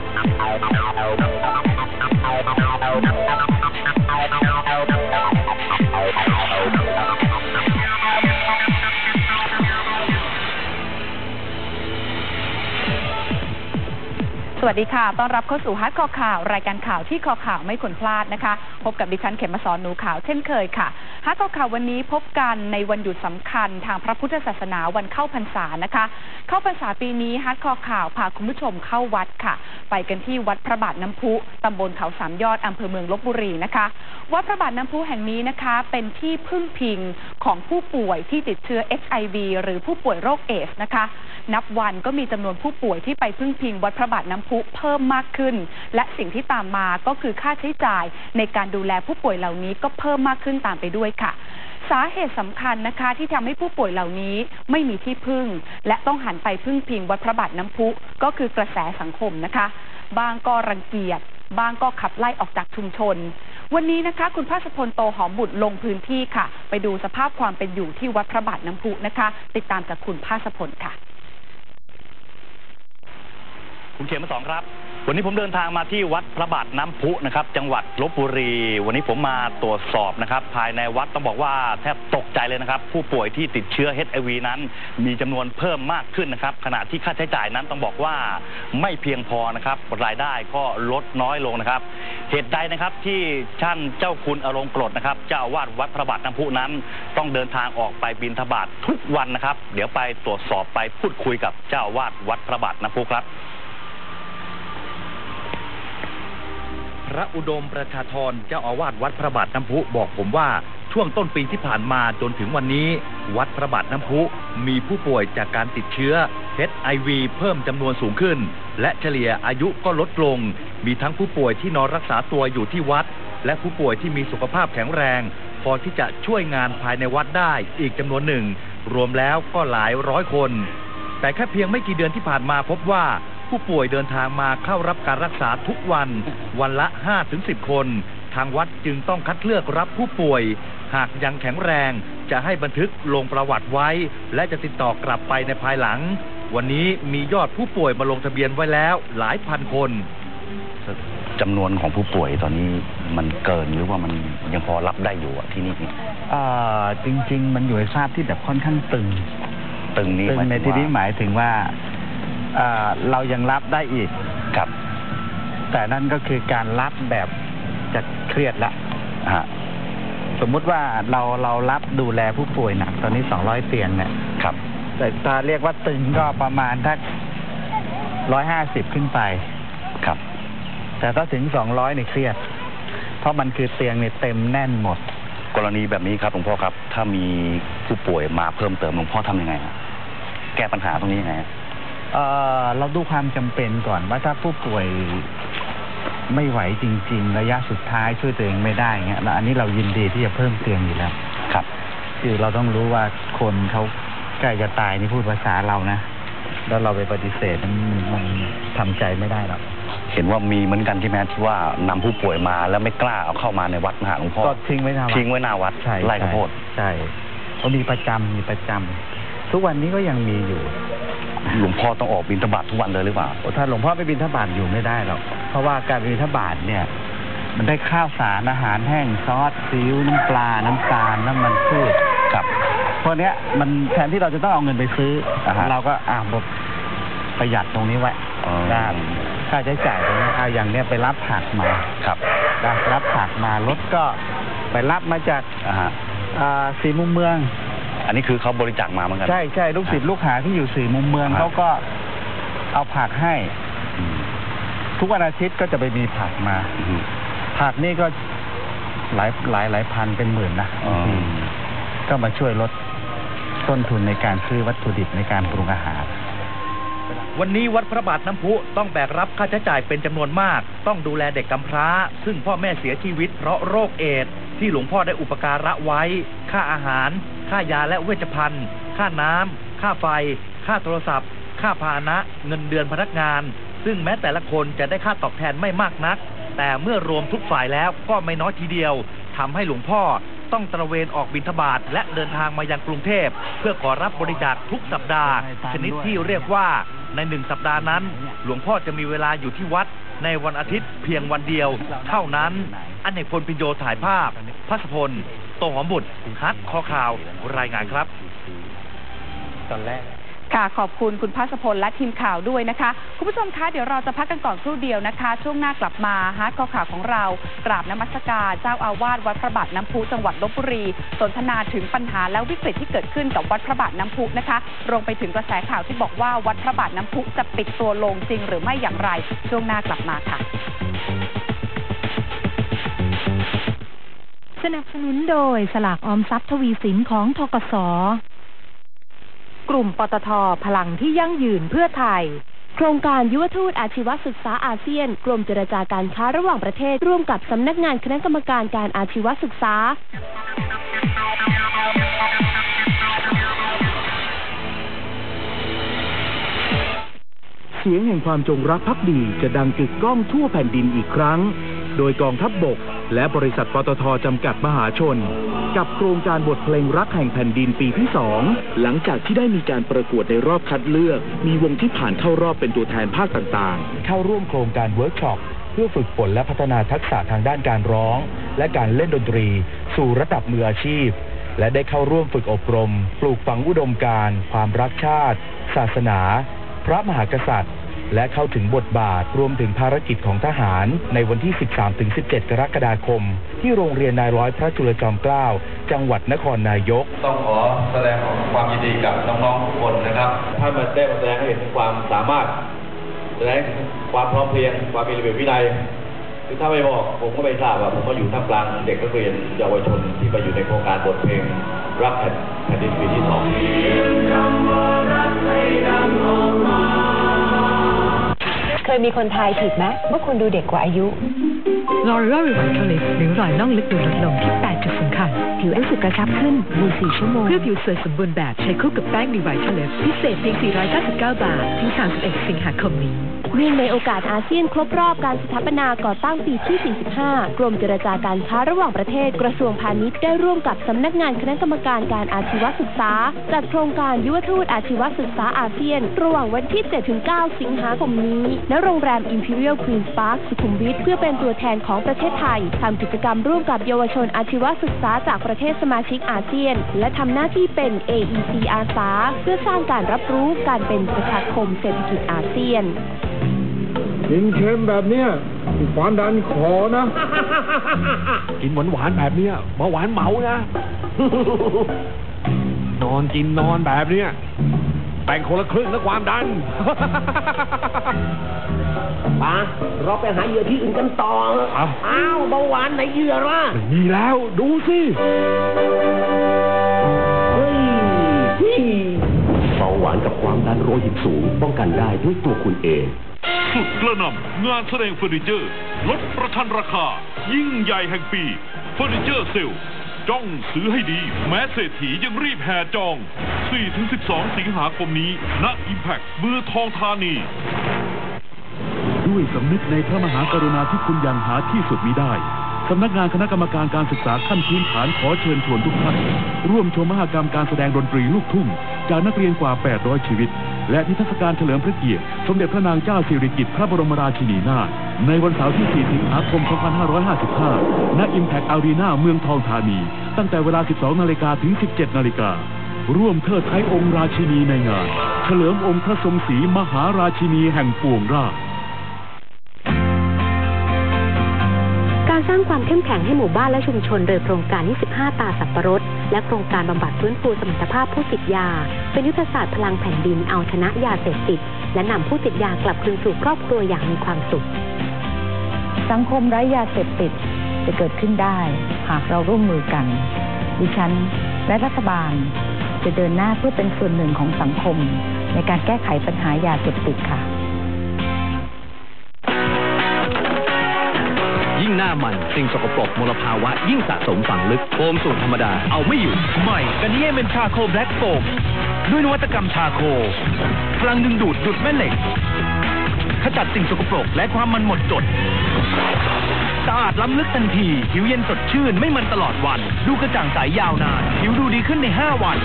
No, no, no, no. สวัสดีค่ะ ต้อนรับเข้าสู่ฮัทคอข่าว รายการข่าวที่คอข่าวไม่ควรพลาดนะคะ พบกับดิฉันเขมมาสอนหนูขาวเช่นเคยค่ะฮัทคอข่าววันนี้พบกันในวันหยุดสำคัญทางพระพุทธศาสนาวันเข้าพรรษานะคะ เข้าพรรษาปีนี้ฮัทคอข่าวพาคุณผู้ชมเข้าวัดค่ะ ไปกันที่วัดพระบาทน้ำพุตำบลเขาสามยอดอำเภอเมืองลบบุรีนะคะ วัดพระบาทน้ำพุแห่งนี้นะคะ เป็นที่พึ่งพิงของผู้ป่วยที่ติดเชื้อ HIV หรือผู้ป่วยโรคเอสนะคะ นับวันก็มีจำนวนผู้ป่วยที่ไปพึ่งพิงวัดพระบาทน้ำพุเพิ่มมากขึ้น และสิ่งที่ตามมาก็คือค่าใช้จ่ายในการดูแลผู้ป่วยเหล่านี้ก็เพิ่มมากขึ้นตามไปด้วยค่ะสาเหตุสำคัญนะคะที่ทำให้ผู้ป่วยเหล่านี้ไม่มีที่พึ่ง และต้องหันไปพึ่งพิงวัดพระบาทน้ำพุก็คือกระแสสังคมนะคะ บางก็รังเกียจบางก็ขับไล่ออกจากชุมชน วันนี้นะคะ คุณภาสพลโตหอมบุตรลงพื้นที่ค่ะ ไปดูสภาพความเป็นอยู่ที่วัดพระบาทน้ำพุนะคะ ติดตามจากคุณภาสพลค่ะ คุณเขมมาสองครับ วันนี้ผมเดินทางมาที่วัดพระบาทน้ำพุนะครับ จังหวัดลบบุรี วันนี้ผมมาตรวจสอบนะครับ ภายในวัดต้องบอกว่าแทบตกใจเลยนะครับ ผู้ป่วยที่ติดเชื้อ HIV นั้น มีจำนวนเพิ่มมากขึ้นนะครับ ขณะที่ค่าใช้จ่ายนั้นต้องบอกว่าไม่เพียงพอนะครับ รายได้ก็ลดน้อยลงนะครับ เหตุใดนะครับที่ท่านเจ้าคุณอรงกรดนะครับ เจ้าวาสวัดพระบาทน้ำพุนั้น ต้องเดินทางออกไปบิณฑบาตทุกวันนะครับ เดี๋ยวไปตรวจสอบไปพูดคุยกับเจ้าวาสวัดพระบาทน้ำพุครับ พระอุดมประชาธรเจ้าอาวาสวัดพระบาทน้ำพุบอกผมว่าช่วงต้นปีที่ผ่านมาจนถึงวันนี้ วัดพระบาทน้ำพุมีผู้ป่วยจากการติดเชื้อ HIV เพิ่มจำนวนสูงขึ้น และเฉลี่ยอายุก็ลดลง มีทั้งผู้ป่วยที่นอนรักษาตัวอยู่ที่วัด และผู้ป่วยที่มีสุขภาพแข็งแรง พอที่จะช่วยงานภายในวัดได้อีกจำนวนหนึ่ง รวมแล้วก็หลายร้อยคน แต่แค่เพียงไม่กี่เดือนที่ผ่านมาพบว่า ผู้ป่วยเดินทางมาเข้ารับการรักษาทุกวัน วันละ 5-10 คน ทางวัดจึงต้องคัดเลือกรับผู้ป่วย หากยังแข็งแรงจะให้บันทึกลงประวัติไว้ และจะติดต่อกลับไปในภายหลัง วันนี้มียอดผู้ป่วยมาลงทะเบียนไว้แล้วหลายพันคนจำนวนของผู้ป่วยตอนนี้มันเกินหรือว่ามันยังพอรับได้อยู่อะที่นี่เอ่อจริง ๆ มันอยู่ในสภาพที่แบบค่อนข้างตึง ตึงนี้ตึงหมายในถึงที่นี้หว่ามายถึงว่า เอ่อเรายังรับได้อีกครับ แต่นั่นก็คือการรับแบบจะเครียดละฮะสมมุติว่าเราเรารับดูแลผู้ป่วยหนักตอนนี้200เตียงเนี่ยครับ แต่ถ้าเรียกว่าตึงก็ประมาณทักร้อยห้าสิบขึ้นไปครับ แต่ถ้าถึง200เนี่ยเครียด เพราะมันคือเตียงเนี่ยเต็มแน่นหมด กรณีแบบนี้ครับหลวงพ่อครับ ถ้ามีผู้ป่วยมาเพิ่มเติมหลวงพ่อทำยังไงฮะแก้ปัญหาตรงนี้ยังไงฮะ เอ่อเราดูความจำเป็นก่อนว่าถ้าผู้ป่วยไม่ไหวจริง ๆ ระยะสุดท้ายช่วยตัวเองไม่ได้เงี้ยแล้วอันนี้เรายินดีที่จะเพิ่มเตียงอยู่แล้ว ครับ คือเราต้องรู้ว่าคนเขาใกล้จะตายนี่พูดภาษาเรานะ แล้วเราไปปฏิเสธมันมันทำใจไม่ได้หรอกเห็นว่ามีเหมือนกันใช่ไหมฮะที่ว่านำผู้ป่วยมาแล้วไม่กล้าเอาเข้ามาในวัดนะฮะหลวงพ่อก็ทิ้งไว้หน้าวัดทิ้งไว้หน้าวัดใช่ไล่ข้าวโพดใช่เขามีประจำมีประจำ ทุกวันนี้ก็ยังมีอยู่หลวงพ่อต้องออกบิณฑบาตทุกวันเลยหรือเปล่าโอ้ถ้าหลวงพ่อไม่บินทบาทอยู่ไม่ได้หรอกเพราะว่าการบินทบาทเนี่ย มันได้ข้าวสารอาหารแห้งซอสซีอิ๊วน้ำปลาน้ำตาลน้ำมันพืชครับพวกเนี้ยมันแทนที่เราจะต้องเอาเงินไปซื้ออ่าฮะเราก็อ่าบบประหยัดตรงนี้ไว้อ๋อได้ค่าใช้จ่ายตรงนี้อ่าอย่างเนี้ยไปรับผักมาครับได้รับผักมารถก็ไปรับมาจากอ่าฮะอ่าสีมุมเมือง อันนี้คือเขาบริจาคมาเหมือนกัน ใช่ใช่ลูกศิษย์ลูกหาที่อยู่สีมุมเมืองครับ เขาก็เอาผักให้ อืมทุกวันอาทิตย์ก็จะไปมีผักมา อืมผักนี่ก็หลายหลายหลายพันเป็นหมื่นนะอ๋ออืมก็มาช่วยลดต้นทุนในการซื้อวัตถุดิบในการปรุงอาหาร วันนี้วัดพระบาทน้ำพุต้องแบกรับค่าใช้จ่ายเป็นจำนวนมาก ต้องดูแลเด็กกำพร้า ซึ่งพ่อแม่เสียชีวิตเพราะโรคเอดส์ที่หลวงพ่อได้อุปการะไว้ ค่าอาหาร ค่ายาและเวชภัณฑ์ ค่าน้ำ ค่าไฟ ค่าโทรศัพท์ ค่าพาหนะ เงินเดือนพนักงาน ซึ่งแม้แต่ละคนจะได้ค่าตอบแทนไม่มากนัก แต่เมื่อรวมทุกฝ่ายแล้วก็ไม่น้อยทีเดียวทำให้หลวงพ่อต้องตระเวนออกบิณฑบาตและเดินทางมายังกรุงเทพ เพื่อขอรับบริจาคทุกสัปดาห์ ชนิดที่เรียกว่าในหนึ่งสัปดาห์นั้น หลวงพ่อจะมีเวลาอยู่ที่วัด ในวันอาทิตย์เพียงวันเดียว เท่านั้นอเนกพลพิโยถ่ายภาพพัสพล โตหอมบุตรฮัทคอข่าว รายงานครับ ตอนแรกค่ะขอบคุณคุณพัสพลและทีมข่าวด้วยนะคะ คุณผู้ชมคะเดี๋ยวเราจะพักกันก่อนครู่เดียวนะคะ ช่วงหน้ากลับมาฮาร์ดคอข่าวของเรากราบนมัสการเจ้าอาวาสวัดพระบาทน้ำพุจังหวัดลบบุรี สนทนาถึงปัญหาและวิกฤตที่เกิดขึ้นกับวัดพระบาทน้ำพุนะคะรวมไปถึงกระแสข่าวที่บอกว่าวัดพระบาทน้ำพุจะปิดตัวลงจริงหรือไม่อย่างไร ช่วงหน้ากลับมาค่ะ สนับสนุนโดยสลากออมทรัพย์ทวีสินของทกส กลุ่มปตทพลังที่ยั่งยืนเพื่อไทย โครงการยุวทูตอาชีวศึกษาอาเซียน กรมเจรจาการค้าระหว่างประเทศร่วมกับสำนักงานคณะกรรมการการอาชีวศึกษา เสียงแห่งความจงรักภักดีจะดังกึกก้องทั่วแผ่นดินอีกครั้ง โดยกองทัพบบก และบริษัทปตทจำกัดมหาชน กับโครงการบทเพลงรักแห่งแผ่นดินปีที่สองหลังจากที่ได้มีการประกวดในรอบคัดเลือก มีวงที่ผ่านเข้ารอบเป็นตัวแทนภาคต่างๆ เข้าร่วมโครงการเวิร์กช็อปเพื่อฝึกฝนและพัฒนาทักษะทางด้านการร้อง และการเล่นดนตรี สู่ระดับมืออาชีพ และได้เข้าร่วมฝึกอบรม ปลูกฝังอุดมการณ์ความรักชาติ ศาสนา พระมหากษัตริย์ และเข้าถึงบทบาทรวมถึงภารกิจของทหาร ในวันที่ 13-17 กรกฎาคม ที่โรงเรียนนายร้อยพระจุลจอมเกล้าจังหวัดนครนายก ต้องขอแสดงความยินดีกับน้องๆทุกคนนะครับท่านมาได้แสดงให้เห็นความสามารถแสดงความพร้อมเพรียงความมีระเบียบวินัยคือถ้าไม่บอกผมก็ไม่ทราบว่าผมก็อยู่ท่ามกลางเด็กนักเรียนเยาวชนที่ไปอยู่ในโครงการบทเพลงรักแผ่นแผ่นดินปีที่สอง เคยมีคนทายผิดไหมเมื่อคุณดูเด็กกว่าอายุ L'Oreal Revitalift ริ้วรอยน่องลึกดูลดลงที่8 สำคัญ ผิวรู้สึกกระชับขึ้นใน 4 ชั่วโมง เพื่อผิวสวยสมบูรณ์แบบใช้คู่กับแป้ง Revitalift พิเศษเพียง 499 บาท ถึง 31 สิงหาคมนี้เนื่องในโอกาสอาเซียนครบรอบการสถาปนาก่อตั้งปีที่ 45 กรมเจรจาการค้าระหว่างประเทศกระทรวงพาณิชย์ได้ร่วมกับสำนักงานคณะกรรมการการอาชีวศึกษา จัดโครงการยุวทูตอาชีวศึกษาอาเซียน ระหว่างวันที่ 7-9 สิงหาคมนี้ณโรงแรม Imperial Queen's Park สุขุมวิทเพื่อเป็นตัวแทนของประเทศไทยทำกิจกรรมร่วมกับเยาวชนอาชีวศึกษาจากประเทศสมาชิกอาเซียน และทำหน้าที่เป็น AEC อาสา เพื่อสร้างการรับรู้การเป็นประชาคมเศรษฐกิจอาเซียนกินเค็มแบบเนี้ยความดันขอนะ กินหวานหวานๆแบบเนี้ยเบาหวานเหมานะ นอนกินนอนแบบเนี้ยแบ่งคนละครึ่งนะความดัน ป้าเราไปหาเหยื่อที่อื่นกันต่ออ้าวอ้าวเบาหวานไหนเหยื่อล่ะมีแล้วดูสิเฮ้ยพี่เบาหวานกับความดันโลหิตสูง ป้องกันได้ด้วยตัวคุณเองสุดกระหน่ำงานแสดงเฟอร์นิเจอร์ ลดประชันราคา ยิ่งใหญ่แห่งปีเฟอร์นิเจอร์เซลจ้องซื้อให้ดี แม้เศรษฐียังรีบแห่จอง 4-12 สิงหาคมนี้ณอิมแพคเมืองทองธานี ด้วยสำนึกในพระมหากรุณาธิคุณอย่างหาที่สุดมิได้สำนักงานคณะกรรมการการศึกษาขั้นพื้นฐานขอเชิญชวนทุกท่านร่วมชมมหกรรมการแสดงดนตรีลูกทุ่ง จากนักเรียนกว่า 800 ชีวิต และนิทรรศการเฉลิมพระเกียรติ สมเด็จพระนางเจ้าสิริกิติ์พระบรมราชินีนาถในวันเสาร์ที่ 4 สิงหาคม 2555ณ Impact Arena เมืองทองธานี ตั้งแต่เวลา 12 นาฬิกาถึง 17 นาฬิกา ร่วมเทิดไทยองค์ราชินีในงาน เฉลิมองค์พระทรงศรีมหาราชินีแห่งปวงราช รสร้างความเข้มแข็งให้หมู่บ้านและชุมชน โดยโครงการ 25 ตาสับปะรด และโครงการบำบัดฟื้นฟูสมรรถภาพผู้ติดยา เป็นยุทธศาสตร์พลังแผ่นดินเอาชนะยาเสพติด และนำผู้ติดยากลับคืนสู่ครอบครัวอย่างมีความสุข สังคมไร้ยาเสพติดจะเกิดขึ้นได้ หากเราร่วมมือกัน ดิฉัน และรัฐบาล จะเดินหน้าเพื่อเป็นส่วนหนึ่งของสังคม ในการแก้ไขปัญหายาเสพติดค่ะ หน้ามัน สิ่งสกปรกมลภาวะยิ่งสะสมฝังลึกโฟมสูตรธรรมดา เอาไม่อยู่ ใหม่กันนี่เป็นชาโคแบล็กโฟมด้วยนวัตกรรมชาโคพลังดึงดูดดุดแม่เหล็กขจัดสิ่งสกปรกและความมันหมดจดสะอาดล้ำลึกทันที ผิวเย็นสดชื่นไม่มันตลอดวัน ดูกระจ่างใสยาวนาน ผิวดูดีขึ้นใน 5 วัน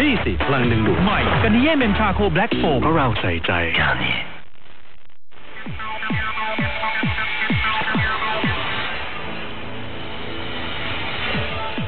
นี่สิพลังดึงดูดใหม่กันนิเย่เมมชาโคแบล็กโฟมเพราะเราใส่ใจก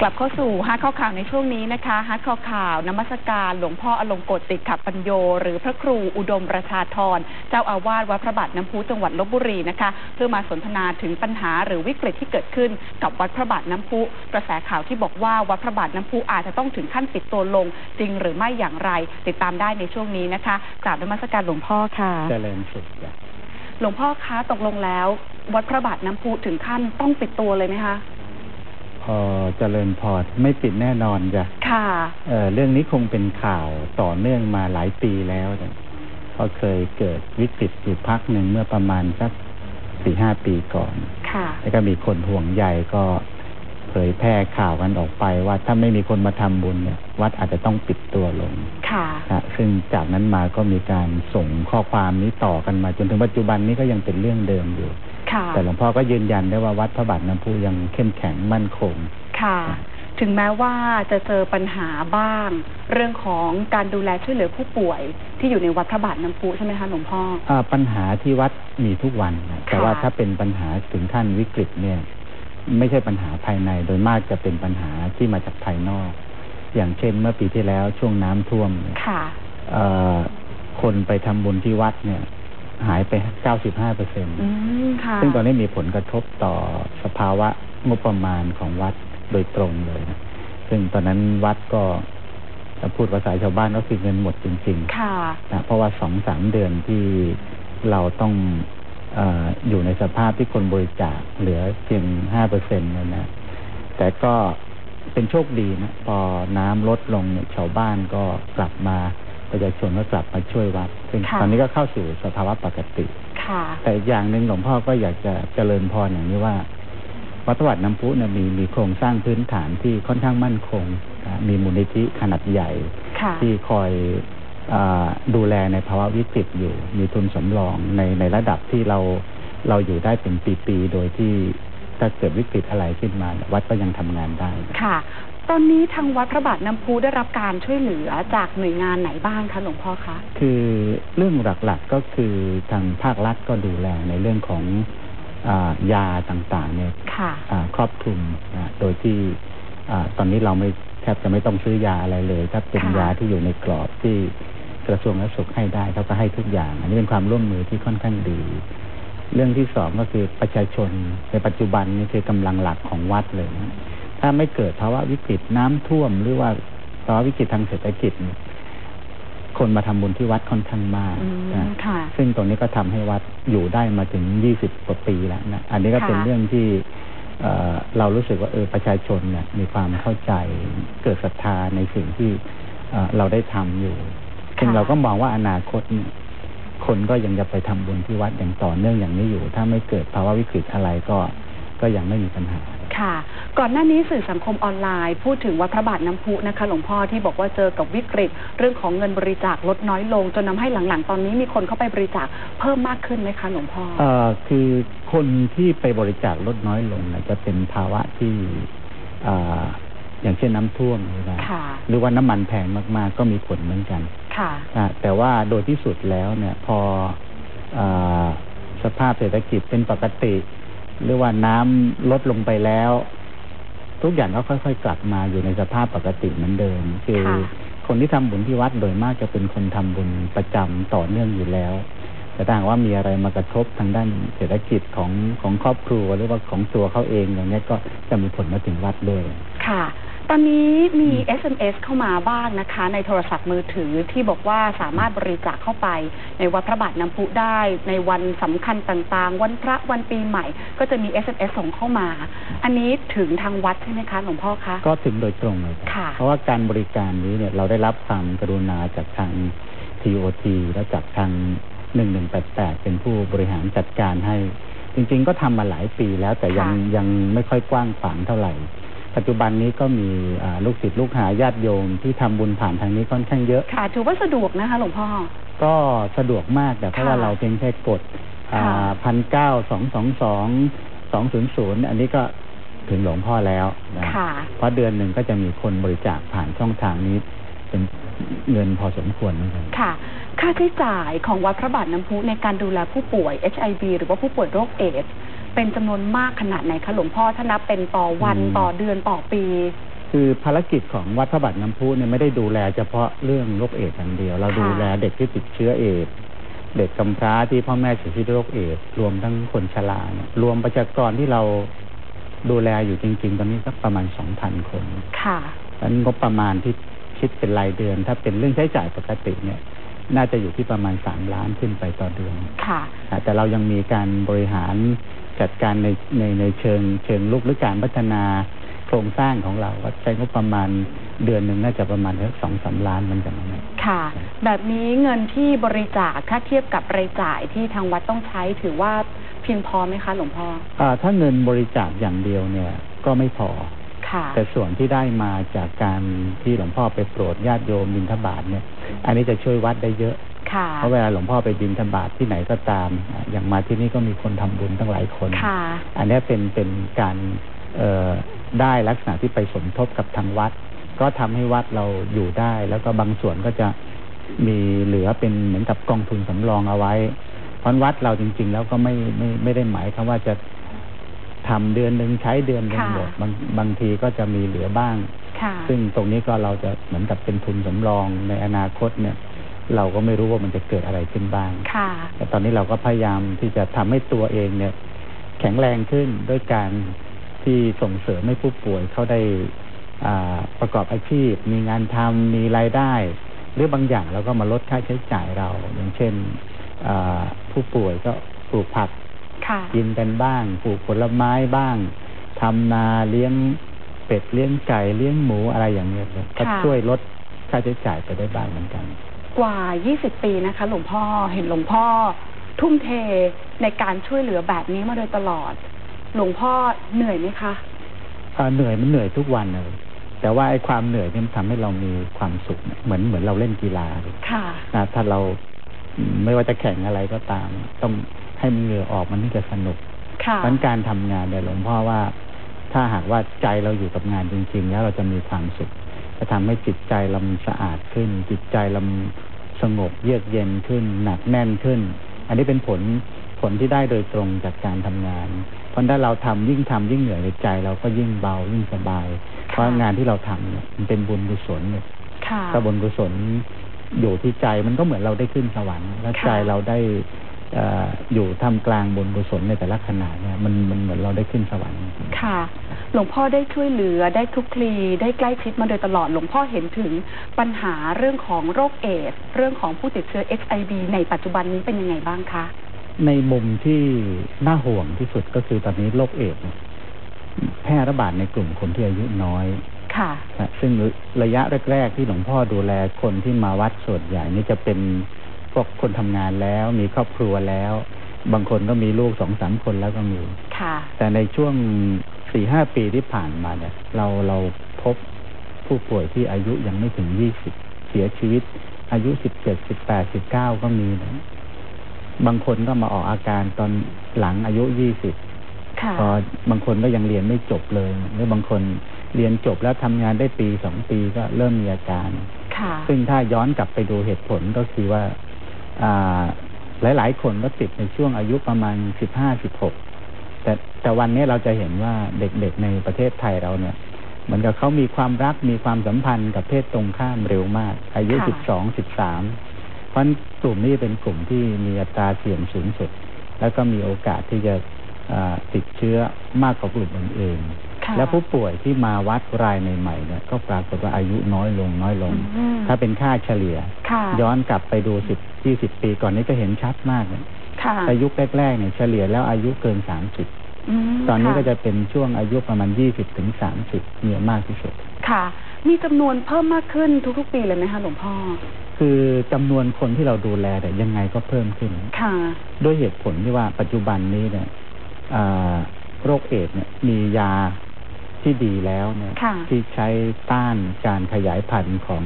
ลับเข้าสู่ฮัทข้อข่าวในช่วงนี้นะคะฮัทข้อข่าวนมัสการหลวงพ่ออลงกฎติขับปัญโย หรือพระครูอุดมประชาธรเจ้าอาวาสวัดพระบาทน้ำพุจังหวัดลบบุรีนะคะ เพื่อมาสนทนาถึงปัญหาหรือวิกฤตที่เกิดขึ้น กับวัดพระบาทน้ำพุกระแสข่าวที่บอกว่าวัดพระบาทน้ำพุอาจจะต้องถึงขั้นปิดตัวลง จริงหรือไม่อย่างไร ติดตามได้ในช่วงนี้นะคะกราบนมัสการหลวงพ่อค่ะเจริญสุขจ้ะหลวงพ่อคะตกลงแล้ว วัดพระบาทน้ำพุถึงขั้นต้องปิดตัวเลยไหมคะ พอเจริญพรไม่ปิดแน่นอนจ้ะค่ะเอ่อเรื่องนี้คงเป็นข่าวต่อเนื่องมาหลายปีแล้วเนี่ยเพราะเคยเกิดวิกฤตอยู่พักหนึ่งเมื่อประมาณสักสี่ห้าปีก่อนค่ะแล้วก็มีคนห่วงใยก็เผยแพร่ข่าวกันออกไปว่าถ้าไม่มีคนมาทำบุญเนี่ย วัดอาจจะต้องปิดตัวลง ค่ะนะซึ่งจากนั้นมาก็มีการส่งข้อความนี้ต่อกันมา จนถึงปัจจุบันนี้ก็ยังเป็นเรื่องเดิมอยู่ค่ะ แต่หลวงพ่อก็ยืนยันได้ว่าวัดพระบาทน้ำพุยังเข้มแข็งมั่นคง ค่ะ ถึงแม้ว่าจะเจอปัญหาบ้าง เรื่องของการดูแลช่วยเหลือผู้ป่วย ที่อยู่ในวัดพระบาทน้ำพุใช่ไหมคะหลวงพ่ออ่าปัญหาที่วัดมีทุกวันนะแต่ค่ะว่าถ้าเป็นปัญหาถึงขั้นวิกฤตเนี่ย ไม่ใช่ปัญหาภายในโดยมากจะเป็นปัญหาที่มาจากภายนอก อย่างเช่นเมื่อปีที่แล้วช่วงน้ำท่วมเนี่ยค่ะเอ่อคนไปทำบุญที่วัดเนี่ย หายไปเก้าสิบห้าเปอร์เซ็นต์อืมค่ะซึ่งตอนนี้มีผลกระทบต่อสภาวะงบประมาณของวัดโดยตรงเลยนะซึ่งตอนนั้นวัดก็ถ้าพูดภาษาชาวบ้านก็คือเงินหมดจริงๆค่ะนะเพราะว่าสองสามเดือนที่เราต้องเอออยู่ในสภาพที่คนบริจาคเหลือเพียงห้าเปอร์เซ็นต์นั่นนะแต่ก็เป็นโชคดีนะ พอน้ำลดลงเนี่ยชาวบ้านก็กลับมา ประชาชนก็กลับมาช่วยวัด ซึ่งค่ะ ตอนนี้ก็เข้าสู่สภาวะปกติ ค่ะ แต่อีกอย่างหนึ่งหลวงพ่อก็อยากจะเจริญพรอย่างนี้ว่า วัดวัดน้ำพุเนี่ยมีมีโครงสร้างพื้นฐานที่ค่อนข้างมั่นคงนะมีมูลนิธิขนาดใหญ่ ค่ะ ที่คอยอาดูแลในภาวะวิกฤตอยู่ มีทุนสำรองในในระดับที่เราเราอยู่ได้เป็นปี ๆ โดยที่ถ้าเกิดวิกฤตอะไรขึ้นมาวัดก็ยังทำงานได้ ค่ะ ตอนนี้ทางวัดพระบาทน้ำพุได้รับการช่วยเหลือจากหน่วยงานไหนบ้างคะหลวงพ่อคะ คือเรื่องหลักๆก็คือทางภาครัฐก็ดูแลในเรื่องของอายาต่างๆเนี่ยค่ะอ่าครอบคลุมนะโดยที่อาตอนนี้เราไม่แทบจะไม่ต้องซื้อยาอะไรเลยถ้าเป็นค่ะยาที่อยู่ในกรอบที่กระทรวงสาธารณสุขให้ได้เขาก็ให้ทุกอย่าง อันนี้เป็นความร่วมมือที่ค่อนข้างดี เรื่องที่สองก็คือประชาชนในปัจจุบันนี่คือกำลังหลักของวัดเลยนะ ถ้าไม่เกิดภาวะวิกฤตน้ำท่วม หรือว่าภาวะวิกฤตทางเศรษฐกิจเนี่ยคนมาทำบุญที่วัดค่อนข้างมากอืมนะค่ะซึ่งตรงนี้ก็ทำให้วัดอยู่ได้มาถึงยี่สิบกว่าปีแล้วนะอันนี้ก็เป็นค่ะเรื่องที่เอ่อเรารู้สึกว่าเออประชาชนเนี่ยมีความเข้าใจเกิดศรัทธาในสิ่งที่เอ่อเราได้ทำอยู่ซึ่งเราก็มองว่าอนาคตเนี่ยคนก็ยังจะไปทำบุญที่วัดอย่างต่อเนื่องอย่างนี้อยู่ ถ้าไม่เกิดภาวะวิกฤตอะไรก็ก็ยังไม่มีปัญหา ค่ะ ก่อนหน้านี้สื่อสังคมออนไลน์พูดถึงวัดพระบาทน้ำพุนะคะหลวงพ่อที่บอกว่าเจอกับวิกฤต เรื่องของเงินบริจาคลดน้อยลง จนทำให้หลังๆ ตอนนี้มีคนเข้าไปบริจาคเพิ่มมากขึ้นไหมคะหลวงพ่อเอ่อคือคนที่ไปบริจาคลดน้อยลงนะจะเป็นภาวะที่เอ่ออย่างเช่นน้ำท่วมหรือว่าค่ะหรือว่าน้ำมันแพงมาก ๆ ก็มีผลเหมือนกัน ค่ะอะแต่ว่าโดยที่สุดแล้วเนี่ยพอเออสภาพเศรษฐกิจเป็นปกติ หรือว่าน้ำลดลงไปแล้ว ทุกอย่างก็ค่อย ๆ กลับมาอยู่ในสภาพปกติเหมือนเดิม คือค่ะคนที่ทำบุญที่วัดโดยมากจะเป็นคนทำบุญประจำต่อเนื่องอยู่แล้ว แต่ถ้าหากว่ามีอะไรมากระทบทางด้านเศรษฐกิจของของครอบครัวหรือว่าของตัวเขาเองอย่างเนี้ยก็จะมีผลมาถึงวัดด้วยค่ะต อนนี้มี SMS เข้ามาบ้างนะคะ ในโทรศัพท์มือถือที่บอกว่าสามารถบริจาคเข้าไป ในวัดพระบาทน้ำพุได้ ในวันสำคัญต่างๆ วันพระวันปีใหม่ ก็จะมี SMS ส่งเข้ามา อันนี้ถึงทางวัดใช่ไหมคะหลวงพ่อคะ ก็ถึงโดยตรงเลยค่ะ เพราะว่าการบริการนี้เนี่ยเราได้รับความกรุณาจากทาง TOT และจากทาง 1188 เป็นผู้บริหารจัดการให้ จริง ๆ ก็ทำมาหลายปีแล้วแต่ยังค่ะยังไม่ค่อยกว้างขวางเท่าไหร่ ปัจจุบันนี้ก็มีอ่าลูกศิษย์ลูกหาญาติโยมที่ทำบุญผ่านทางนี้ค่อนข้างเยอะ ค่ะ ถือว่าสะดวกนะคะหลวงพ่อ ก็สะดวกมากแต่เพราะว่าค่ะเราเพียงแค่กดค่ะพันเก้าสองสองสองสองศูนย์ศูนย์อันนี้ก็ถึงหลวงพ่อแล้วนะค่ะเพราะเดือนหนึ่งก็จะมีคนบริจาคผ่านช่องทางนี้ เป็นเงินพอสมควรเหมือนกันค่ะ ค่าใช้จ่ายของวัดพระบาทน้ำพุในการดูแลผู้ป่วย HIV หรือว่าผู้ป่วยโรคเอดส์ เป็นจำนวนมากขนาดไหนคะหลวงพ่อถ้านับเป็นต่อวันอืม ต่อเดือนต่อปี คือภารกิจของวัดพระบาทน้ำพุเนี่ยไม่ได้ดูแลเฉพาะเรื่องโรคเอดส์อย่างเดียว เราค่ะ ดูแลเด็กที่ติดเชื้อเอดส์เด็กกำพร้าที่พ่อแม่เสียชีวิตด้วยโรคเอดส์รวมทั้งคนชราเนี่ยรวมประชากรที่เราดูแลอยู่จริง ๆ ตอนนี้สักประมาณสองพันคนค่ะนั้นงบประมาณที่คิดเป็นรายเดือน ถ้าเป็นเรื่องใช้จ่ายปกติเนี่ย น่าจะอยู่ที่ประมาณสามล้านขึ้นไปต่อเดือน ค่ะ อ่าแต่เรายังมีการบริหาร จัดการในในในเชิงเชิงลุกหรือการพัฒนาโครงสร้างของเราก็ใช้งบประมาณเดือนหนึ่งน่าจะประมาณสักสองสามล้านเหมือนกันนะค่ะ แบบนี้เงินที่บริจาคถ้าเทียบกับรายจ่ายที่ทางวัดต้องใช้ถือว่าเพียงพอไหมคะหลวงพ่ออ่าถ้าเงินบริจาคอย่างเดียวเนี่ย ก็ไม่พอค่ะแต่ส่วนที่ได้มาจากการที่หลวงพ่อไปโปรดญาติโยมบิณฑบาตเนี่ย อันนี้จะช่วยวัดได้เยอะค่ะเพราะเวลาหลวงพ่อไปบิณฑบาตที่ไหนก็ตามอ่าอย่างมาที่นี่ก็มีคนทำบุญตั้งหลายคนค่ะอันนี้เป็นเป็นการเอ่อได้ลักษณะที่ไปสมทบกับทางวัด ก็ทำให้วัดเราอยู่ได้ แล้วก็บางส่วนก็จะมีเหลือเป็นเหมือนกับกองทุนสำรองเอาไว้เพราะวัดเราจริง ๆ แล้วก็ไม่ไม่ไม่ได้หมายความว่าจะทำเดือนหนึ่งใช้เดือนหนึ่งค่ะหมดบางบางทีก็จะมีเหลือบ้างค่ะ ซึ่งตรงนี้ก็เราจะเหมือนกับเป็นทุนสำรองในอนาคตเนี่ย เราก็ไม่รู้ว่ามันจะเกิดอะไรขึ้นบ้างค่ะแต่ตอนนี้เราก็พยายามที่จะทำให้ตัวเองเนี่ย แข็งแรงขึ้นด้วยการที่ส่งเสริมให้ผู้ป่วยเขาได้อ่าประกอบอาชีพ มีงานทำมีรายได้ หรือบางอย่างเราก็มาลดค่าใช้จ่ายเรา อย่างเช่นอ่าผู้ป่วยก็ปลูกผักค่ะกินกันบ้าง ปลูกผลไม้บ้างทำนาเลี้ยง เป็ดเลี้ยงไก่เลี้ยงหมูอะไรอย่างเงี้ยครับก็ค่ะ ช่วยลดค่าใช้จ่ายไปได้บ้างเหมือนกัน กว่า 20 ปีนะคะ หลวงพ่อเห็นหลวงพ่อ ทุ่มเทในการช่วยเหลือแบบนี้มาโดยตลอด หลวงพ่อเหนื่อยไหมคะอ่าเหนื่อยมันเหนื่อยทุกวันเลยแต่ว่าไอ้ความเหนื่อยเนี่ยมันทำให้เรามีความสุขเนี่ยเหมือนเหมือนเราเล่นกีฬาเลยค่ะ นะถ้าเราอืมไม่ว่าจะแข่งอะไรก็ตาม ต้องให้มันเหงื่อออกมันถึงจะสนุกค่ะ เพราะฉะนั้นการทำงานเนี่ยหลวงพ่อว่า ถ้าหากว่าใจเราอยู่กับงานจริง ๆ แล้วเราจะมีความสุขจะทำให้จิตใจเรามันสะอาดขึ้น จิตใจเรามันสงบเยือกเย็นขึ้น หนักแน่นขึ้น อันนี้เป็นผลผลที่ได้โดยตรงจากการทำงาน เพราะถ้าเราทำยิ่งทำยิ่งเหนื่อยในใจ เราก็ยิ่งเบายิ่งสบาย เพราะงานที่เราทำเนี่ยมันเป็นบุญกุศลเนี่ยค่ะถ้าบุญกุศลอยู่ที่ใจมันก็เหมือนเราได้ขึ้นสวรรค์และค่ะใจเราได้เอ่ออยู่ท่ามกลางบุญกุศลในแต่ละขณะเนี่ยมันมันเหมือนเราได้ขึ้นสวรรค์จริงๆค่ะ หลวงพ่อได้ช่วยเหลือได้คลุกคลีได้ใกล้ชิดมาโดยตลอดหลวงพ่อเห็นถึงปัญหาเรื่องของโรคเอดส์เรื่องของผู้ติดเชื้อ HIV ในปัจจุบันนี้เป็นยังไงบ้างคะ ในมุมที่น่าห่วงที่สุดก็คือตอนนี้โรคเอดส์เนี่ยแพร่ระบาดในกลุ่มคนที่อายุน้อยค่ะนะซึ่งระยะแรก ๆ ที่หลวงพ่อดูแลคนที่มาวัดส่วนใหญ่นี่จะเป็น พวกคนทำงานแล้วมีครอบครัวแล้ว บางคนก็มีลูกสองสามคนแล้วก็มีค่ะ แต่ในช่วงสี่ห้าปีที่ผ่านมาเนี่ย เราเราพบผู้ป่วยที่อายุยังไม่ถึงยี่สิบเสียชีวิต อายุสิบเจ็ดสิบแปดสิบเก้าก็มีนะบางคนก็มาออกอาการตอนหลังอายุยี่สิบค่ะพอบางคนก็ยังเรียนไม่จบเลยหรือบางคนเรียนจบแล้วทำงานได้ปีสองปีก็เริ่มมีอาการค่ะซึ่งถ้าย้อนกลับไปดูเหตุผลก็คือว่า อ่าหลายๆคนก็ติดในช่วงอายุประมาณสิบห้าสิบหกแต่แต่วันนี้เราจะเห็นว่าเด็กๆในประเทศไทยเราเนี่ยเหมือนกับเขามีความรักมีความสัมพันธ์กับเพศตรงข้ามเร็วมาก อายุค่ะสิบสองสิบสามเพราะฉะนั้นกลุ่มนี้เป็นกลุ่มที่มีอัตราเสี่ยงสูงสุด แล้วก็มีโอกาสที่จะอ่าติดเชื้อมากกว่ากลุ่มอื่นๆค่ะ และผู้ป่วยที่มาวัดรายใหม่ๆเนี่ยก็ปรากฏว่าอายุน้อยลงน้อยลงอืมถ้าเป็นค่าเฉลี่ยค่ะย้อนกลับไปดูสิบยี่สิบปีก่อนนี้ก็เห็นชัดมากเลยค่ะอายุแรกๆเนี่ยเฉลี่ยแล้วอายุเกินสามสิบมตอนนี้ค่ก็จะเป็นช่วงอายุประมาณยี่สิบถึงสามสิบเนี่ยมากที่สุด ค่ะ มีจำนวนเพิ่มมากขึ้นทุกๆปีเลยไหมคะหลวงพ่อ คือจำนวนคนที่เราดูแลแต่ยยังไงก็เพิ่มขึ้น ค่ะ ด้วยเหตุผลที่ว่าปัจจุบันนี้เนี่ยอ่าโรคเอดส์เนี่ยมียา ที่ดีแล้วเนี่ยค่ะ ที่ใช้ต้านการขยายพันธุ์ของ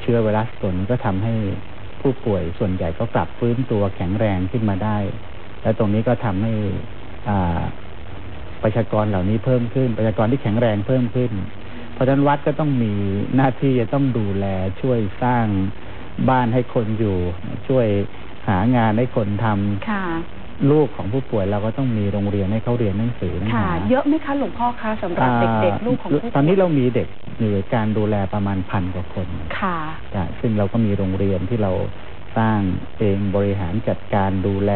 เชื้อไวรัสตัวนี้ก็ทำให้ผู้ป่วยส่วนใหญ่ก็กลับฟื้นตัวแข็งแรงขึ้นมาได้ และตรงนี้ก็ทำให้อ่าประชากรเหล่านี้เพิ่มขึ้น ประชากรที่แข็งแรงเพิ่มขึ้นพราะฉะนั้นวัดก็ต้องมีหน้าที่จะต้องดูแลช่วยสร้างบ้านให้คนอยู่ ช่วยหางานให้คนทำ ค่ะ ลูกของผู้ป่วยเราก็ต้องมีโรงเรียนให้เขาเรียนหนังสือหนังค่ะหาเยอะไหมคะหลวงพ่อคะสำหรับเด็กๆลูกของผู้ป่วยตอนนี้เรามีเด็กอยู่ในการดูแลประมาณพันกว่าคนค่ะจ้ะซึ่งเราก็มีโรงเรียนที่เราสร้างเองบริหารจัดการดูแล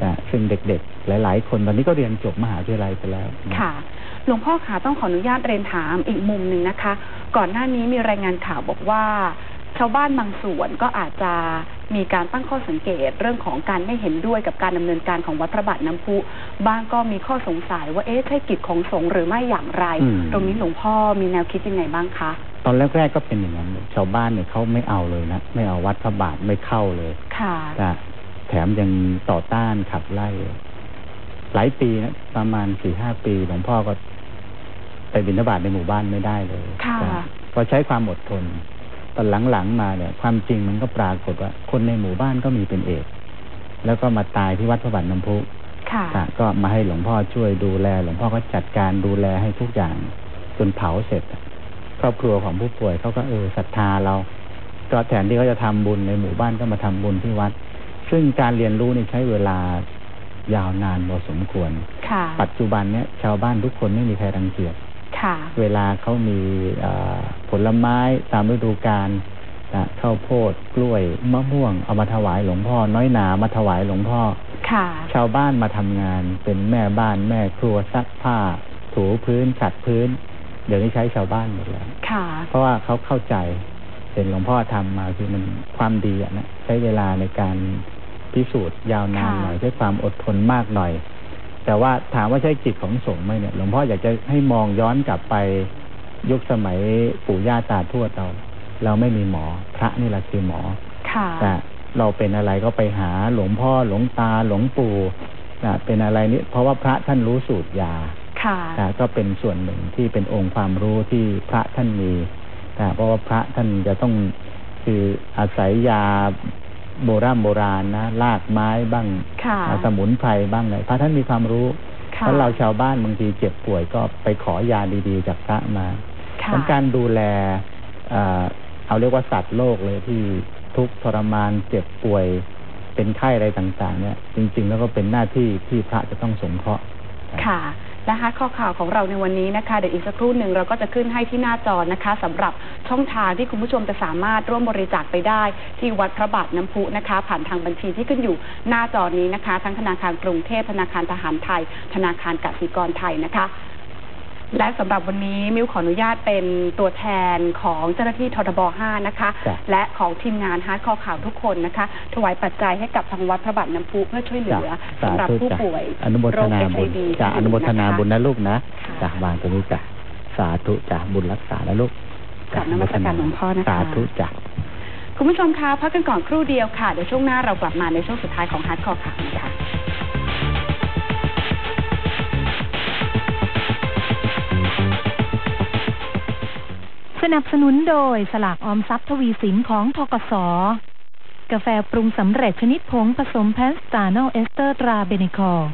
จ้ะซึ่งเด็กๆ หลาย ๆ คนตอนนี้ก็เรียนจบมหาวิทยาลัยไปแล้วนะค่ะหลวงพ่อคะต้องขออนุญาตเรียนถามอีกมุมหนึ่งนะคะ ก่อนหน้านี้มีรายงานข่าวบอกว่า ชาวบ้านบางส่วนก็อาจจะมีการตั้งข้อสังเกตเรื่องของการไม่เห็นด้วยกับการดำเนินการของวัดพระบาทน้ำพุบ้างก็มีข้อสงสัยว่าเอ๊ะใช่กิจของสงฆ์หรือไม่อย่างไรอืมตรงนี้หลวงพ่อมีแนวคิดยังไงบ้างคะตอนแรกๆก็เป็นอย่างนั้นเลยชาวบ้านเนี่ยเขาไม่เอาเลยนะไม่เอาวัดพระบาทไม่เข้าเลยค่ะจ้ะแถมยังต่อต้านขับไล่ หลายปีนะประมาณสี่ห้าปีหลวงพ่อก็ไปบิณฑบาตในหมู่บ้านไม่ได้เลยค่ะจ้พอใช้ความอดทน ตอนหลังๆมาเนี่ย ความจริงมันก็ปรากฏว่า คนในหมู่บ้านก็มีเป็นเอกแล้วก็มาตายที่วัดพระบาทน้ำพุค่ะจ้ะก็มาให้หลวงพ่อช่วยดูแล หลวงพ่อก็จัดการดูแลให้ทุกอย่างจนเผาเสร็จอะครอบครัวของผู้ป่วยเขาก็เออศรัทธาเรา ก็แทนที่เขาจะทำบุญในหมู่บ้านก็มาทำบุญที่วัด ซึ่งการเรียนรู้นี่ใช้เวลายาวนานพอสมควรค่ะปัจจุบันเนี้ยชาวบ้านทุกคนไม่มีใครรังเกียจค่ะ เวลาเขามีเอ่อผลไม้ตามฤดูกาลนะข้าวโพดกล้วยมะม่วงเอามาถวายหลวงพ่อ น้อยหนามาถวายหลวงพ่อค่ะชาวบ้านมาทำงานเป็นแม่บ้านแม่ครัวซักผ้า ถูพื้นขัดพื้น เดี๋ยวนี้ใช้ชาวบ้านหมดแล้วค่ะเพราะว่าเขาเข้าใจเห็นหลวงพ่อทำมาคือมันความดีอะนะใช้เวลาในการพิสูจน์ยาวนานค่ะหน่อยใช้ความอดทนมากหน่อย แต่ว่าถามว่าใช่จิตของสงฆ์ไหมเนี่ยหลวงพ่ออยากจะให้มองย้อนกลับไปยุคสมัยปู่ย่าตาทวดเรา เราไม่มีหมอ พระนี่แหละคือหมอค่ะแต่เราเป็นอะไรก็ไปหาหลวงพ่อหลวงตาหลวงปู่นะเป็นอะไรนี่เพราะว่าพระท่านรู้สูตรยาค่ะนะก็เป็นส่วนหนึ่งที่เป็นองค์ความรู้ที่พระท่านมีนะเพราะว่าพระท่านจะต้องคืออาศัยยา โบราณโบราณนะรากไม้บ้างค่ะสมุนไพรบ้างเลยพระท่านมีความรู้ค่ะแล้วเราชาวบ้านบางทีเจ็บป่วยก็ไปขอยาดีๆจากพระมาค่ะทั้งการดูแลเอ่อเอาเรียกว่าสัตว์โลกเลยที่ทุกข์ทรมานเจ็บป่วยเป็นไข้อะไรต่าง ๆ เนี่ย จริง ๆ แล้วก็เป็นหน้าที่ที่พระจะต้องสงเคราะห์ค่ะ และฮัทข้อข่าวของเราในวันนี้นะคะ เดี๋ยวอีกสักครู่หนึ่งเราก็จะขึ้นให้ที่หน้าจอนะคะสำหรับช่องทางที่คุณผู้ชมจะสามารถร่วมบริจาคไปได้ ที่วัดพระบาทน้ำพุนะคะ ผ่านทางบัญชีที่ขึ้นอยู่หน้าจอนี้นะคะ ทั้งธนาคารกรุงเทพธนาคารทหารไทย ธนาคารกสิกรไทยนะคะ และสำหรับวันนี้มิวขออนุญาตเป็นตัวแทนของเจ้าหน้าที่ททบ 5 นะคะจ้ะและของทีมงานฮาร์ดคอข่าวทุกคนนะคะ ถวายปัจจัยให้กับทางวัดพระบาทน้ำพุเพื่อช่วยเหลือจ้ะสำหรับสาธุผู้จ้ะป่วยอนุโมทนาบุญโรค HIV จ้ะอนุโมทนาบุญนะคะนะลูกนะจ้ะวางตรงนี้จ้ะสาธุจ้ะบุญรักษานะลูกกราบนมัสการหลวงพ่อนะคะ สาธุจ้ะ คุณผู้ชมคะพักกันก่อนครู่เดียวค่ะ เดี๋ยวช่วงหน้าเรากลับมาในช่วงสุดท้ายของฮาร์ดคอร์ข่าวค่ะ สนับสนุนโดยสลากออมทรัพย์ทวีสินของทกส กาแฟปรุงสำเร็จชนิดผงผสมแพนสตาโนเอสเตอร์ตราเบนิคอร์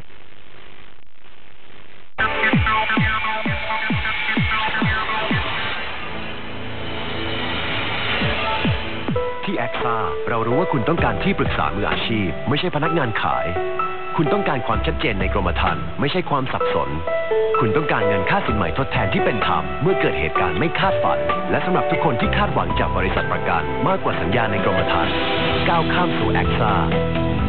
ที่แอคซ่าเรารู้ว่าคุณต้องการที่ปรึกษามืออาชีพ ไม่ใช่พนักงานขาย คุณต้องการความชัดเจนในกรมธรรม์ไม่ใช่ความสับสน คุณต้องการเงินค่าสินใหม่ทดแทนที่เป็นธรรมเมื่อเกิดเหตุการณ์ไม่คาดฝัน และสำหรับทุกคนที่คาดหวังจากบริษัทประกันมากกว่าสัญญาในกรมธรรม์ก้าวข้ามสู่แอคซ่า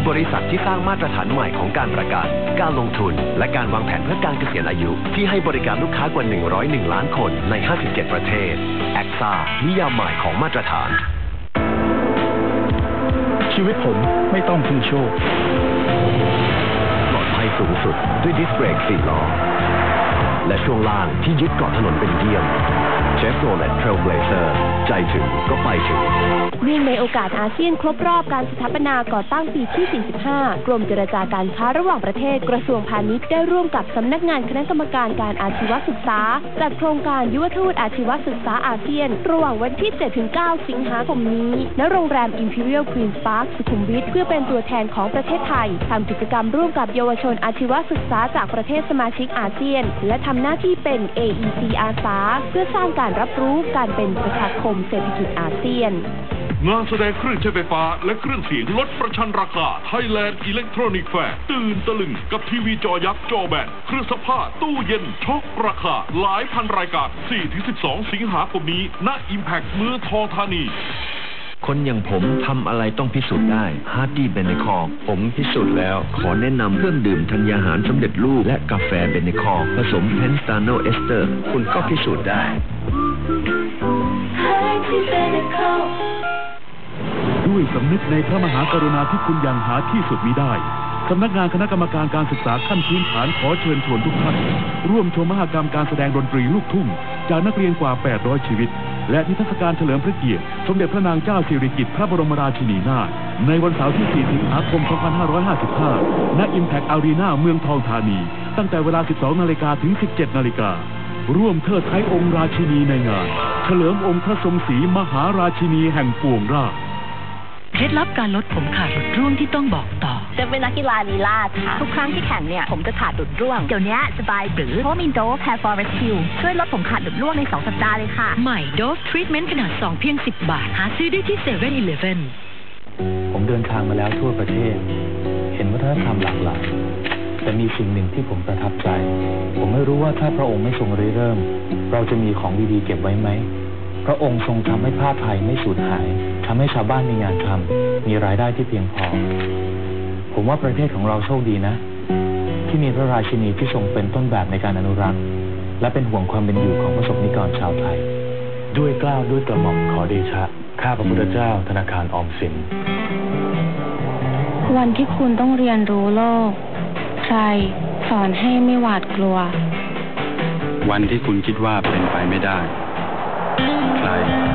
บริษัทที่สร้างมาตรฐานใหม่ของการประกัน การลงทุน และการวางแผนเพื่อการเกษียณอายุ ที่ให้บริการลูกค้ากว่า 101 ล้านคนใน 57 ประเทศแอคซ่านิยามใหม่ของมาตรฐาน ชีวิตผมไม่ต้องพึ่งโชคัยสูงสุดด้วยดิสเบรกสี่ล้อและช่วงล่างที่ยึดเกาะถนนเป็นเยี่ยม ชฟโรเลตเทรลเบลเซอร์ใจถึงก็ไปถึงเนื่องในโอกาสอาเซียนครบรอบการสถาปนาก่อตั้งปีที่ 45 กรมเจรจาการค้าระหว่างประเทศกระทรวงพาณิชย์ได้ร่วมกับสำนักงานคณะกรรมการการอาชีวศึกษา จัดโครงการยุวทูตอาชีวศึกษาอาเซียน ระหว่างวันที่ 7-9 สิงหาคมนี้ณโรงแรม Imperial Queen's Park สุขุมวิทเพื่อเป็นตัวแทนของประเทศไทยทำกิจกรรมร่วมกับเยาวชนอาชีวศึกษาจากประเทศสมาชิกอาเซียน และทำหน้าที่เป็น AEC อาสาเพื่อสร้างการรับรู้การเป็นประชาคมเศรษฐกิจอาเซียน งานแสดงเครื่องใช้ไฟฟ้า และเครื่องเสียงลดประชันราคา Thailand Electronic Fair ตื่นตะลึงกับทีวีจอยักษ์จอแบนเครื่องซักผ้าตู้เย็นช็อกราคา หลายพันรายการ 4-12 สิงหาคมนี้ณ Impact เมืองทองธานี คนอย่างผมทำอะไรต้องพิสูจน์ได้ฮาร์ดี้เบเนคอร์ผมพิสูจน์แล้ว ขอแนะนำเครื่องดื่มธัญญาหารสำเร็จรูปและกาแฟเบเนคอร์ผสมเพนสตาโนเอสเตอร์ คุณก็พิสูจน์ได้ด้วยสำนึกในพระมหากรุณาธิคุณอย่างหาที่สุดมิได้สำนักงานคณะกรรมการการศึกษาขั้นพื้นฐานขอเชิญชวนทุกท่าน ร่วมชมมหกรรมการแสดงดนตรีลูกทุ่ง จากนักเรียนกว่า 800 ชีวิต และนิทรรศการเฉลิมพระเกียรติสมเด็จพระนางเจ้าสิริกิติ์พระบรมราชินีนาถในวันเสาร์ที่ 4 สิงหาคม 2555 ณ Impact Arena เมืองทองธานี ตั้งแต่เวลา 12 นาฬิกาถึง 17 นาฬิกา ร่วมเทิดไทยองค์ราชินีในงาน เฉลิมองค์พระทรงศรีมหาราชินีแห่งปวงราช ล็ดลับการลดผมขาดหลุดร่วงที่ต้องบอกต่อ จะเป็นนักกีฬาลีลาดค่ะ ทุกครั้งที่แข่งเนี่ยผมจะขาดหลุดร่วง เดี๋ยวนี้สบายหรือเพราะมีโดฟแพร์ฟอร์เรสคิวช่วยลดผมขาดหลุดร่วงใน 2 สัปดาห์เลยค่ะ ใหม่โดฟทรีทเมนต์ขนาด 2 เพียง 10 บาท หาซื้อได้ที่เซเว่นอีเลฟเว่นผมเดินทางมาแล้วทั่วประเทศ เห็นวัฒนธรรมหลากหลายแต่มีสิ่งหนึ่งที่ผมประทับใจ ผมไม่รู้ว่าถ้าพระองค์ไม่ทรงริเริ่ม เราจะมีของดีๆเก็บไว้ไหม พระองค์ทรงทำให้ผ้าไทยไม่สูญหายทำให้ชาวบ้านมีงานทำมีรายได้ที่เพียงพอ ผมว่าประเทศของเราโชคดีนะ ที่มีพระราชินีที่ทรงเป็นต้นแบบในการอนุรักษ์ และเป็นห่วงความเป็นอยู่ของประสบนิกรชาวไทย ด้วยเกล้าวด้วยกระหม่อมขอเดชะ ข้าพระพุทธเจ้าธนาคารออมสิน วันที่คุณต้องเรียนรู้โลก ใครสอนให้ไม่หวาดกลัว วันที่คุณคิดว่าเป็นไปไม่ได้ ใคร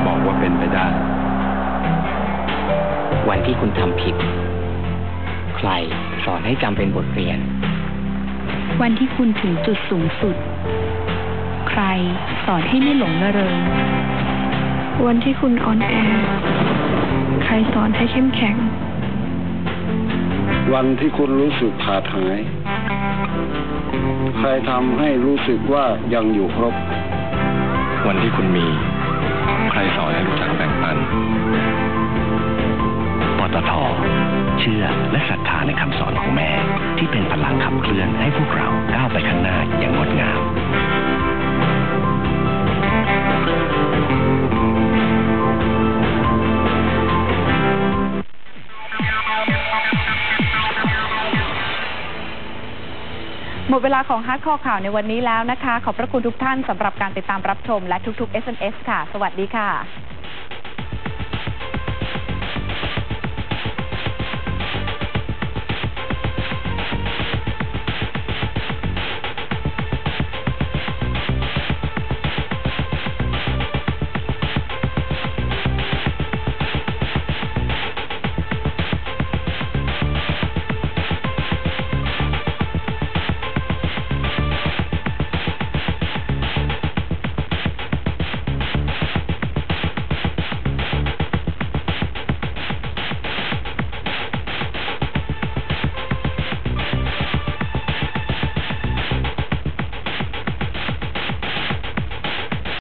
บอกว่าเป็นไปได้ วันที่คุณทำผิด ใครสอนให้จำเป็นบทเรียน วันที่คุณถึงจุดสูงสุด ใครสอนให้ไม่หลงระเริง วันที่คุณอ่อนแอ ใครสอนให้เข้มแข็ง วันที่คุณรู้สึกขาดหาย ใครทำให้รู้สึกว่ายังอยู่ครบ วันที่คุณมีใค รสอนให้รู้จักแบ่งปันปตทเชื่อและศรัทธาในคำสอนของแม่ ที่เป็นพลังขับเคลื่อนให้พวกเราก้าวไปข้างหน้าอย่างงดงาม หมดเวลาของฮาร์ดคอร์ข่าวในวันนี้แล้วนะคะ ขอบพระคุณทุกท่านสำหรับการติดตามรับชมและทุกๆ SMS ค่ะ สวัสดีค่ะ